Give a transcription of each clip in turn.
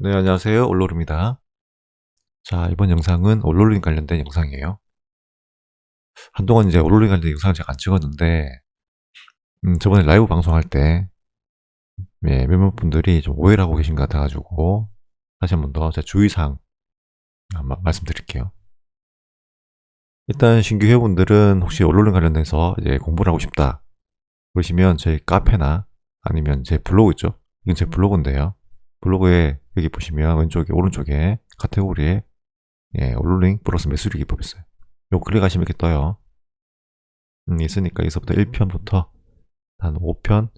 네, 안녕하세요. 올로르입니다. 자, 이번 영상은 올로링 관련된 영상이에요. 한동안 이제 올로링 관련된 영상을 제가 안 찍었는데, 음, 저번에 라이브 방송할 때, 예, 몇몇 분들이 좀 오해를 하고 계신 것 같아가지고, 다시 한 번 더 제 주의사항 한번 말씀드릴게요. 일단 신규 회원분들은 혹시 올로링 관련돼서 이제 공부를 하고 싶다. 그러시면 저희 카페나 아니면 제 블로그 있죠? 이건 제 블로그인데요. 블로그에 여기 보시면 왼쪽에 오른쪽에 카테고리에 예, 올롤링 플러스 매수리 기법 있어요. 요 클릭하시면 이렇게 떠요. 음, 있으니까 여기서부터 1편부터 한 5편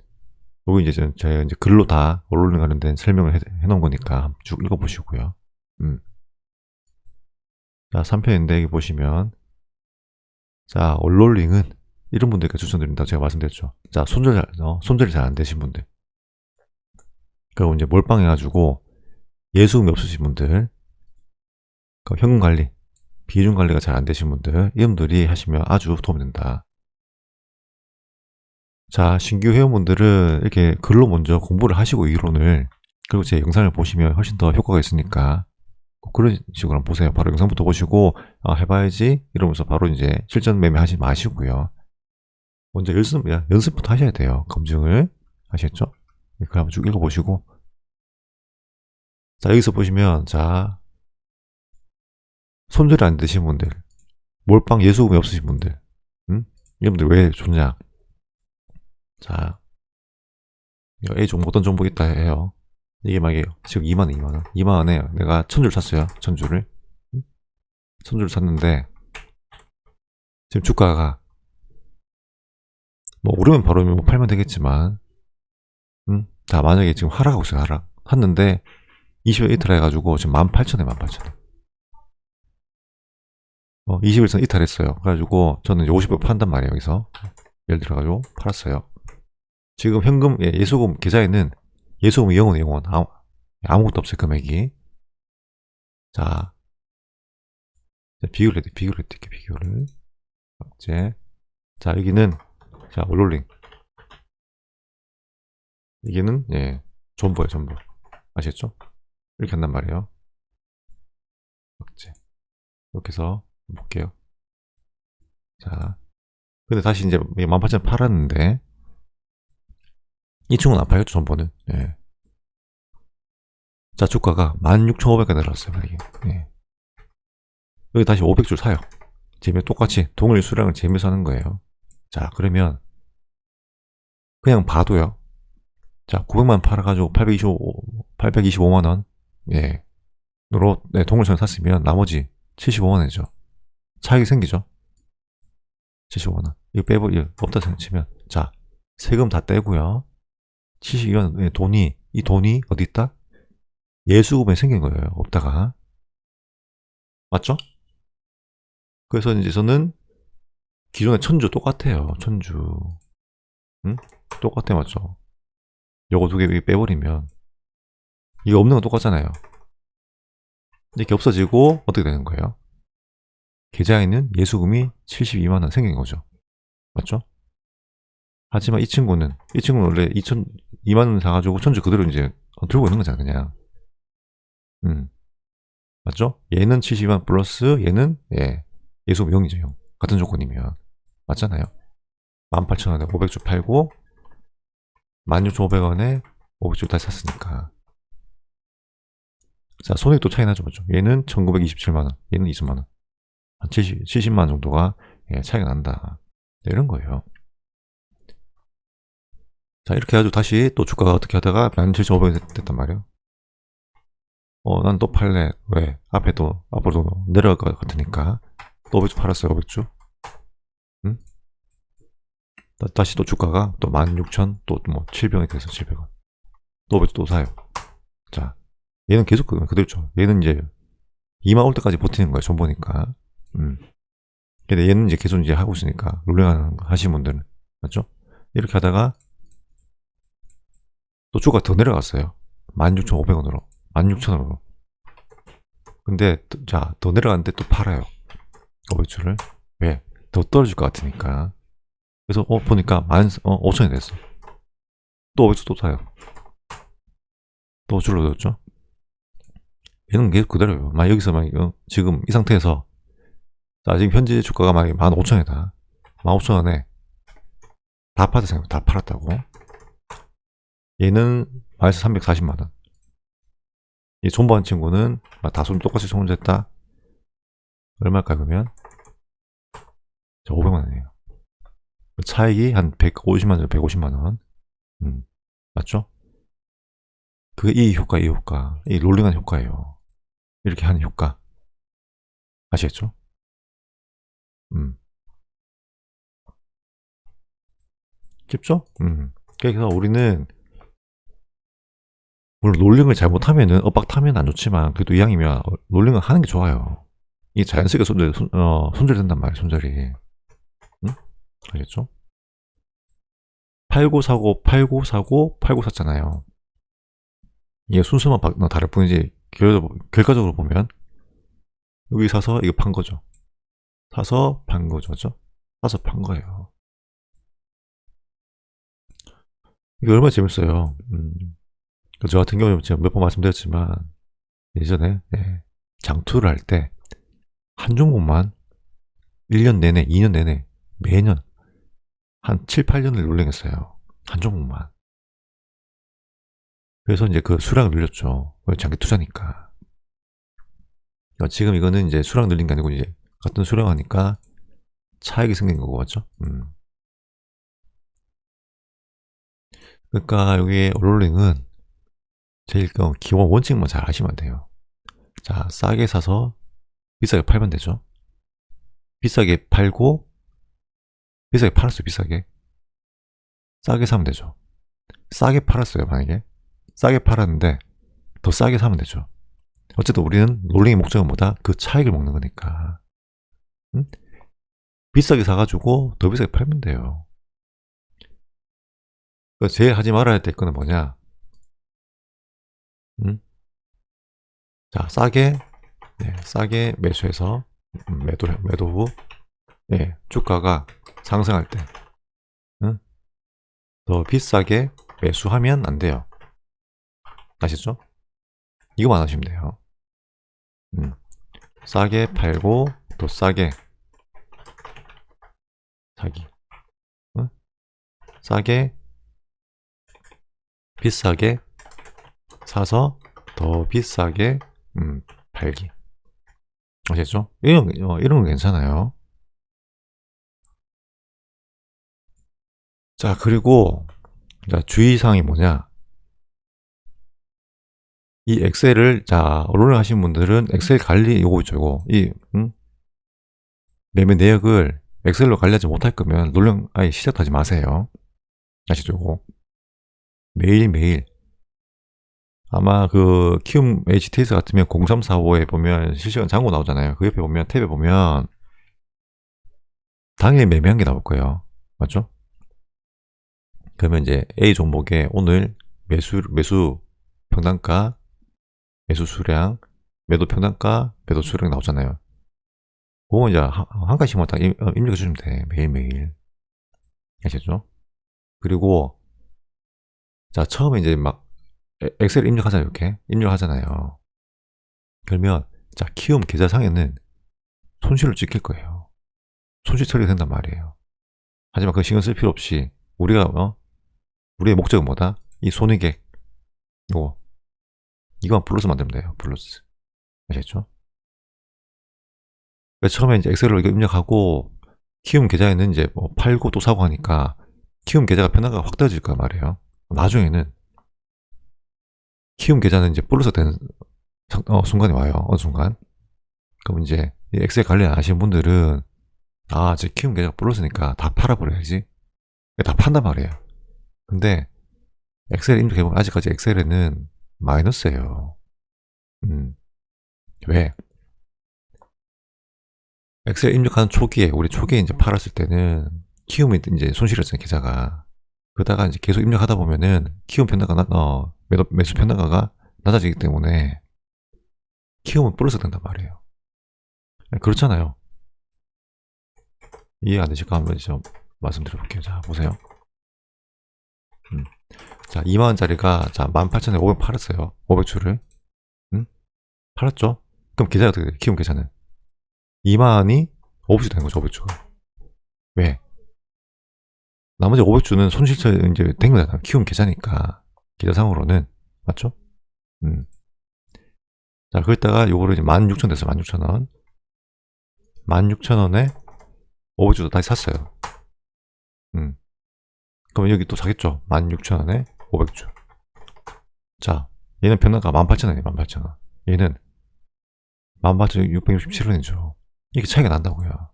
요거 이제 저- 제가 이제 글로 다 올롤링 관련된 설명을 해, 해놓은 거니까 쭉 읽어보시고요. 음. 자, 3편인데 여기 보시면 자, 올롤링은 이런 분들께 추천드린다 제가 말씀드렸죠. 자, 손절, 잘- 어, 손절이 잘 안 되신 분들 그리고 이제 몰빵해가지고 예수금이 없으신 분들, 그 현금 관리, 비중 관리가 잘 안 되신 분들, 이분들이 하시면 아주 도움이 된다. 자, 신규 회원분들은 이렇게 글로 먼저 공부를 하시고 이론을, 그리고 제 영상을 보시면 훨씬 더 효과가 있으니까, 꼭 그런 식으로 한번 보세요. 바로 영상부터 보시고, 아, 해봐야지, 이러면서 바로 이제 실전 매매 하지 마시고요. 먼저 연습, 연습부터 하셔야 돼요. 검증을. 아시겠죠? 이렇게 한번 쭉 읽어보시고, 자, 여기서 보시면, 자, 손절이 안 되신 분들, 몰빵 예수금이 없으신 분들, 음? 이런 분들 왜 좋냐? 자, A 종목 어떤 종목 있다 해요. 이게 만약에 지금 2만원, 2만원. 2만원에 내가 천줄 샀어요. 천줄을. 음? 천줄 샀는데, 지금 주가가, 뭐, 오르면 바로 뭐 팔면 되겠지만, 음? 자, 만약에 지금 하락하고 있어요, 하락. 샀는데, 20일 이탈 해가지고 지금 18,000에 18,000에. 어, 21선 이탈했어요. 그래가지고 저는 이제 50을 판단 말이에요, 여기서. 예를 들어가지고 팔았어요. 지금 현금, 예, 예수금 계좌에는 예수금이 영원, 영원. 아무, 아무것도 없어요, 금액이. 자. 자, 비교를 해드릴게요, 비교를 해드릴게요, 비교를. 이제. 자, 여기는, 자, 올롤링. 이게는, 예, 전부예요, 전부. 아시겠죠? 이렇게 한단 말이에요. 이제 이렇게 해서 볼게요. 자, 근데 다시 이제 18,000 팔았는데 이 친구는 안 팔렸죠, 전번은. 예. 자, 주가가 16,500원 내려왔어요, 만약에. 예. 여기 다시 500줄 사요. 재미 똑같이 동일 수량을 재미서 하는 거예요. 자, 그러면 그냥 봐도요. 자, 900만 팔아가지고 825, 825만 원. 예. 으로, 네, 동물선 샀으면 나머지 75만원이죠. 차익이 생기죠. 75만원. 이거 빼버, 이거 없다 생각치면. 자, 세금 다 떼고요. 72만원, 의 돈이, 이 돈이 어디 있다? 예수금에 생긴 거예요. 없다가. 맞죠? 그래서 이제 저는 기존의 천주 똑같아요. 천주. 응? 똑같아, 맞죠? 요거 두 개 빼버리면 이거 없는 건 똑같잖아요. 이렇게 없어지고 어떻게 되는 거예요? 계좌에는 예수금이 72만원 생긴 거죠. 맞죠? 하지만 이 친구는 이 친구는 원래 2천 2만원 사가지고 천주 그대로 이제 들고 있는 거잖아 그냥. 음 맞죠? 얘는 72만 플러스 얘는 예 예수금 0이죠 0 같은 조건이면 맞잖아요. 18,000원에 500주 팔고 16,500원에 500주 다시 샀으니까. 자, 손익도 차이 나죠, 맞죠? 얘는 1927만원, 얘는 20만원. 한 70, 70만원 정도가 예, 차이가 난다. 네, 이런 거예요. 자, 이렇게 해가지고 다시 또 주가가 어떻게 하다가 17,500원 됐단 말이에요. 어, 난 또 팔래. 왜? 앞에 또, 앞으로 내려갈 것 같으니까. 또 500주 팔았어요, 500주. 응? 다- 다시 또 주가가 또 16,000, 또 뭐 700원이 돼서 700원. 또 500주 또 사요. 자, 얘는 계속 그- 그대로죠. 얘는 이제 2만 올 때까지 버티는. 전 보니까. 음. 근데 얘는 이제 계속 이제 하고 있으니까 롤링 하시는 분들은 맞죠? 이렇게 하다가 또 주가 더 내려갔어요. 16,500원으로, 16,000원으로. 근데 또- 자, 더 내려갔는데 또 팔아요. 500주를. 왜? 더 떨어질 것 같으니까. 그래서 어 보니까 만 어, 5천이 됐어. 또 500주 또 사요. 또 줄어들었죠? 얘는 계속 그대로요. 만 여기서 막 이거 지금 이 상태에서 자 지금 현재 주가가 막 15,000원이다. 15,000원에 다 팔았다 생각, 다 팔았다고. 얘는 마이너스 340만 원. 이 존버한 친구는 막다손 똑같이 손질했다. 얼마일까 그러면? 자 500만 원이에요. 그 차익이 한 150만 원, 150만 원. 음, 맞죠? 그게 이 효과, 이 효과, 이 롤링한 효과예요. 이렇게 하는 효과. 아시겠죠? 음. 쉽죠? 음. 그래서 우리는 물론 롤링을 잘못하면은 엇박 타면 안 좋지만 그래도 이왕이면 롤링을 하는 게 좋아요. 이게 자연스럽게 손절, 손, 어, 손절된단 말이에요, 손절이. 응? 알겠죠? 팔고 사고, 팔고 사고, 팔고 샀잖아요. 이게 순서만 바, 다를 뿐이지 결, 결과적으로 보면 여기 사서 이거 판 거죠. 사서 판 거죠. 사서 판 거예요. 이게 얼마나 재밌어요. 음. 저 같은 경우는 제가 몇 번 말씀드렸지만 예전에 예, 장투를 할 때 한 종목만 1년 내내, 2년 내내 매년 한 7, 8년을 롤링했어요. 한 종목만. 그래서 이제 그 수량을 늘렸죠. 왜 장기 투자니까. 그러니까 지금 이거는 이제 수량 늘린 게 아니고 이제 같은 수량 하니까 차익이 생긴 거고 맞죠? 음. 그러니까 여기 롤링은 제일 그 기본 원칙만 잘 아시면 돼요. 자, 싸게 사서 비싸게 팔면 되죠. 비싸게 팔고 비싸게 팔았어요, 비싸게. 싸게 사면 되죠. 싸게 팔았어요, 만약에. 싸게 팔았는데 더 싸게 사면 되죠. 어쨌든 우리는 롤링의 목적은 뭐다? 그 차익을 먹는 거니까. 응? 비싸게 사가지고 더 비싸게 팔면 돼요. 그러니까 제일 하지 말아야 될 거는 뭐냐? 응? 자, 싸게, 네, 싸게 매수해서 음, 매도, 매도 후, 예, 주가가 상승할 때, 응? 더 비싸게 매수하면 안 돼요. 아시죠? 이거만 하시면 돼요. 음. 싸게 팔고 또 싸게 사기. 응? 싸게 비싸게 사서 더 비싸게 음, 팔기. 아시죠? 이런 어, 이런 건 괜찮아요. 자 그리고 자, 주의사항이 뭐냐? 이 엑셀을 자 롤을 하신 분들은 엑셀 관리 요거 있죠 요거. 이 음? 매매 내역을 엑셀로 관리하지 못할 거면 롤링 아예 시작하지 마세요. 아시죠 요거? 매일매일. 아마 그 키움 HTS 같으면 0345에 보면 실시간 잔고 나오잖아요. 그 옆에 보면 탭에 보면 당일 매매한 게 나올 거예요. 맞죠? 그러면 이제 A 종목에 오늘 매수 매수 평단가 매수 수량, 매도 평단가, 매도 수량 나오잖아요. 그거 이제 한, 한 가지씩만 다 임, 어, 입력해 주시면 돼. 매일매일. 아시죠? 그리고, 자, 처음에 이제 막, 엑셀 입력하잖아요. 이렇게. 입력하잖아요. 그러면, 자, 키움 계좌상에는 손실을 찍힐 거예요. 손실 처리가 된단 말이에요. 하지만 그 신경 쓸 필요 없이, 우리가, 어? 우리의 목적은 뭐다? 이 손익액. 요거. 이거만 플러스 만들면 돼요. 플러스. 아시겠죠? 처음에 이제 엑셀로 입력하고 키움 계좌에는 이제 뭐 팔고 또 사고 하니까 키움 계좌가 편화가 확대해질 거 말이에요. 나중에는 키움 계좌는 이제 플러스 되는 어, 순간이 와요. 어느 순간. 그럼 이제 엑셀 관리 안 하시는 분들은 아, 제 키움 계좌가 플러스니까 다 팔아버려야지. 다 판단 말이에요. 근데 엑셀 입력해보면 아직까지 엑셀에는 마이너스예요. 음. 왜? 엑셀 입력하는 초기에, 우리 초기에 이제 팔았을 때는 키움이 이제 손실이었잖아요, 계좌가. 그러다가 이제 계속 입력하다 보면은 키움 편당가, 어, 매도, 매수 편당가가 낮아지기 때문에 키움은 플러스 된단 말이에요. 네, 그렇잖아요. 이해 안 되실까 한번 좀 말씀드려 볼게요. 자, 보세요. 음. 자, 2만원짜리가, 자, 18,500 팔았어요. 500주를. 응? 팔았죠? 그럼 계좌가 어떻게 돼요? 키움 계좌는 2만이 500주 되는 거죠 500주가 왜? 나머지 500주는 손실처 이제 된 거잖아 키움 계좌니까 계좌상으로는 맞죠? 음. 자 그랬다가 요거를 이제 16,000 됐어요 16,000원 16,000원에 500주 다시 샀어요 음. 그럼 여기 또 사겠죠 16,000원에 500주 자 얘는 변화가 18,000원이에요 18,000원. 얘는 18,667원이죠. 이게 차이가 난다고요.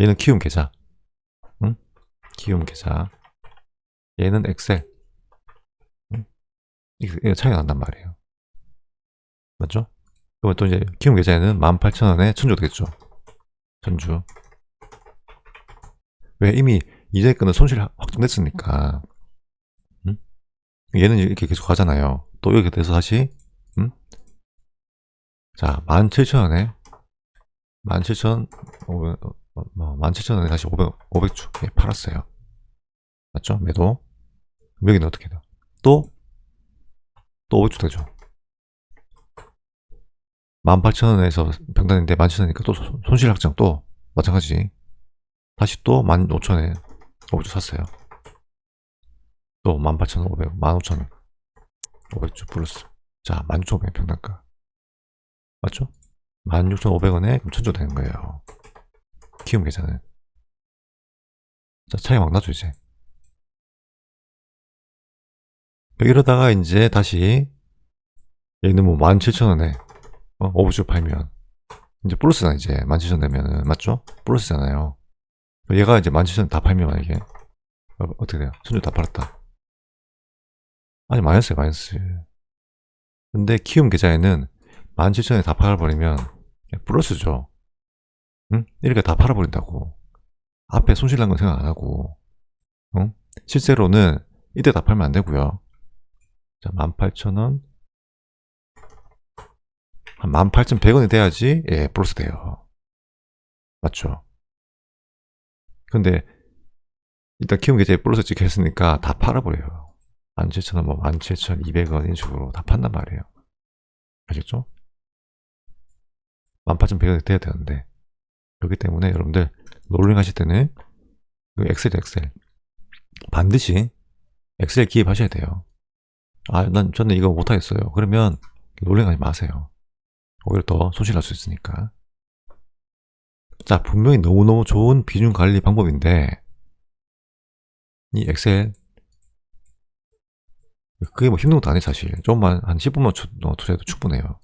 얘는 키움 계좌. 응? 키움 계좌. 얘는 엑셀. 응? 이게 차이가 난단 말이에요. 맞죠? 그러면 또 이제 키움 계좌에는 18,000원에 천주 되겠죠? 천주. 왜 이미 이자의 건은 손실 확정됐으니까. 응? 얘는 이렇게 계속 가잖아요 또 이렇게 돼서 다시 응? 자 17,000원에 17,000 17,000원에 뭐, 다시 500, 500주 예, 팔았어요 맞죠? 매도 여기는 어떻게 돼요? 또? 또 500주 되죠 18,000원에서 병단인데 17,000원이니까 또 손- 손실 확정 또 마찬가지 다시 또 15,000원에 500주 샀어요 또 18,500, 15,000원. 500주 플러스. 자 16,500원 평단가. 맞죠? 16,500원에 1,000주 되는 거예요. 키움 계좌는 자 차이 막 나죠 이제. 이러다가 이제 다시 얘는 뭐 17,000원에 어, 5주 팔면 이제 플러스잖아 이제. 17,000원 되면은. 맞죠? 플러스잖아요. 얘가 이제 17,000원 다 팔면 만약에 어, 어떻게 돼요? 천주 다 팔았다 아니 마이너스야 마이너스 근데 키움 계좌에는 17,000원에 다 팔아버리면 플러스죠. 응? 이렇게 다 팔아버린다고. 앞에 손실 난 건 생각 안 하고. 응? 실제로는 이때 다 팔면 안 되고요. 자 18,000원. 한 18,100원이 돼야지 예 플러스 돼요. 맞죠? 근데 일단 키움 계좌에 플러스 찍혀 있으니까 다 팔아버려요 17,000원 뭐 17,200원 이런 식으로 다 판단 말이에요. 아셨죠? 18,100원이 돼야 되는데. 그렇기 때문에 여러분들 롤링 하실 때는 그 엑셀 엑셀. 반드시 엑셀 기입하셔야 돼요. 아 난 저는 이거 못하겠어요. 그러면 롤링 하지 마세요. 오히려 더 손실날 수 있으니까. 자 분명히 너무너무 좋은 비중 관리 방법인데 이 엑셀 그게 뭐 힘든 것도 아니에요 사실. 조금만 한 10분만 투자해도 충분해요.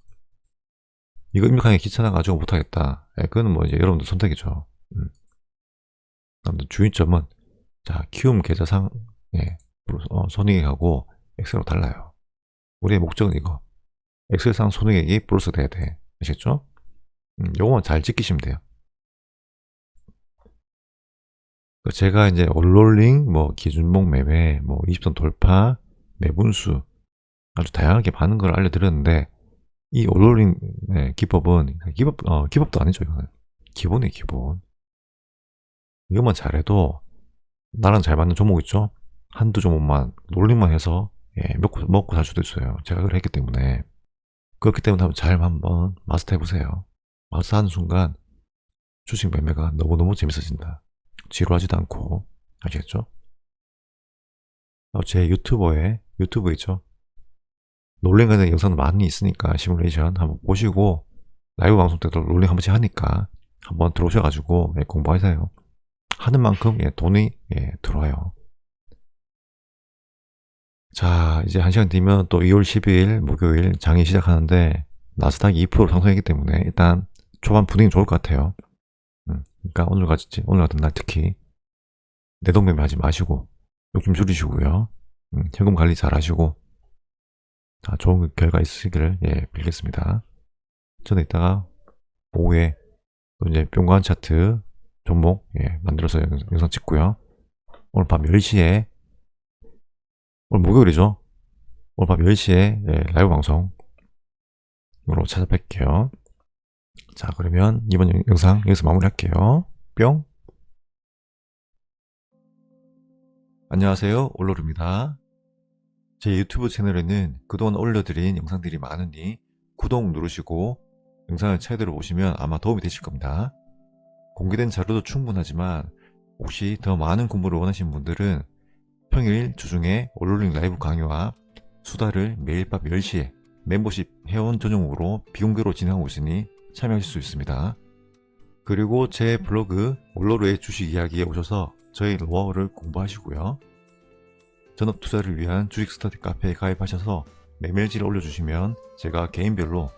이거 입력하기 귀찮아가지고 못하겠다. 예, 그거는 뭐 이제 여러분들 선택이죠. 음. 아무튼 주의점은 자 키움 계좌상 예, 어, 손익하고 엑셀로 달라요. 우리의 목적은 이거. 엑셀상 손익액이 플러스 돼야 돼. 아시겠죠? 음, 요거만 잘 지키시면 돼요. 그 제가 이제 올롤링, 뭐 기준목 매매, 뭐 20선 돌파, 매분수 아주 다양하게 많은 걸 알려드렸는데 이 올롤링 네, 기법은 기법 어, 기법도 아니죠 이거는. 기본이에요 기본. 이것만 잘해도 나랑 잘 맞는 종목 있죠? 한두 종목만 롤링만 해서 예, 먹고, 먹고 살 수도 있어요. 제가 그걸 했기 때문에. 그렇기 때문에 한번 잘 한번 마스터 해보세요. 마스터 하는 순간 주식 매매가 너무너무 재밌어진다. 지루하지도 않고. 아시겠죠? 어, 제 유튜버에 유튜브 있죠? 롤링 하는 영상 많이 있으니까 시뮬레이션 한번 보시고 라이브 방송 때도 롤링 한 번씩 하니까 한번 들어오셔가지고 예, 공부하세요. 하는 만큼 예, 돈이 예, 들어와요. 자 이제 한 시간 뒤면 또 2월 12일 목요일 장이 시작하는데 나스닥이 2% 상승했기 때문에 일단 초반 분위기 좋을 것 같아요. 음, 그러니까 오늘 같이 오늘 같은 날 특히 내동매매 하지 마시고 욕심 줄이시고요. 음, 현금 관리 잘 하시고 다 좋은 결과 있으시기를 예, 빌겠습니다. 저는 이따가 오후에 또 이제 뿅관 차트 종목 예, 만들어서 영, 영상 찍고요. 오늘 밤 10시에 오늘 목요일이죠. 오늘 밤 10시에 예, 라이브 방송으로 찾아뵐게요. 자 그러면 이번 영- 영상 여기서 마무리할게요. 뿅 안녕하세요 올로르입니다. 제 유튜브 채널에는 그동안 올려드린 영상들이 많으니 구독 누르시고 영상을 최대로 보시면 아마 도움이 되실 겁니다. 공개된 자료도 충분하지만 혹시 더 많은 공부를 원하시는 분들은 평일 주중에 온로링 라이브 강의와 수다를 매일 밤 10시에 멤버십 회원 전용으로 비공개로 진행하고 있으니 참여하실 수 있습니다. 그리고 제 블로그 올로르의 주식 이야기에 오셔서 저희 노하우를 공부하시고요. 전업 투자를 위한 주식 스터디 카페에 가입하셔서 메밀지를 올려주시면 제가 개인별로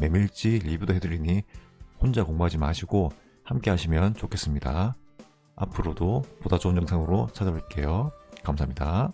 메밀지 리뷰도 해드리니 혼자 공부하지 마시고 함께 하시면 좋겠습니다. 앞으로도 보다 좋은 영상으로 찾아뵐게요. 감사합니다.